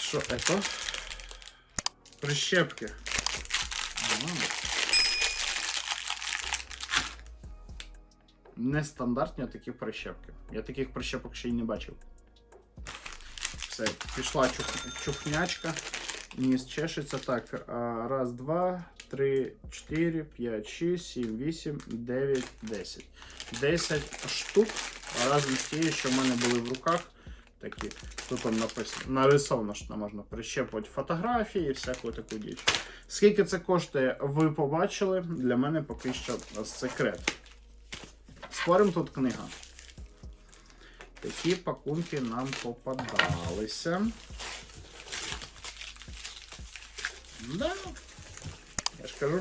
Що це? Прищепки. Нестандартні такі прищепки. Я таких прищепок ще й не бачив. Все, пішла чух... чухнячка. Ніс чешеться. Так, раз, два, три, чотири, п'ять, шість, сім, вісім, дев'ять, десять. Десять штук. Разом з тією, що в мене були в руках. Такі. Тут там написано. Нарисовано, що можна прищепувати фотографії і всяку таку діч. Скільки це коштує, ви побачили. Для мене поки що секрет. Спорим тут книга. Такі пакунки нам попадалися. Да. Я ж кажу,